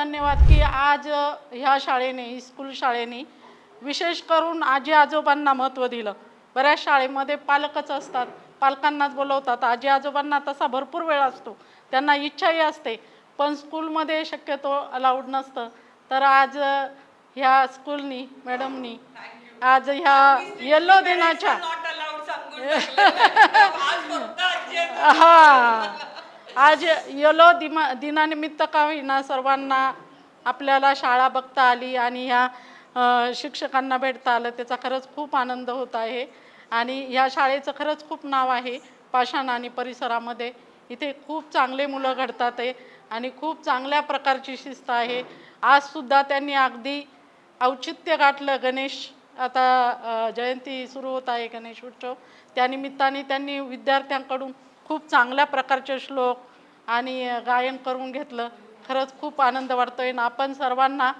धन्यवाद की आज ह्या शाळेने स्कूल शाळेने विशेष करून आजी आजोबांना महत्त्व दिलं. बऱ्याच शाळेमध्ये पालकच असतात पालकांनाच बोलवतात. आजी आजोबांना तसा भरपूर वेळ असतो त्यांना इच्छाही असते पण स्कूलमध्ये शक्यतो अलाउड नसतं. तर आज ह्या स्कूलनी मॅडमनी आज ह्या येलो दिनाच्या. हा. आज यलो दिमा दिनानिमित्त का होईना सर्वांना आपल्याला शाळा बघता आली आणि ह्या शिक्षकांना भेटता आलं त्याचा खरंच खूप आनंद होत आहे. आणि ह्या शाळेचं खरंच खूप नाव आहे पाषाण आणि परिसरामध्ये. इथे खूप चांगले मुलं घडतात आहे आणि खूप चांगल्या प्रकारची शिस्त आहे. आजसुद्धा त्यांनी अगदी औचित्य गाठलं गणेश. आता जयंती सुरू होत आहे गणेश उत्सव. त्यानिमित्ताने त्यांनी विद्यार्थ्यांकडून खूप चांगल्या प्रकारचे श्लोक आणि गायन करून घेतलं. खरंच खूप आनंद वाटतोय. आणि आपण सर्वांना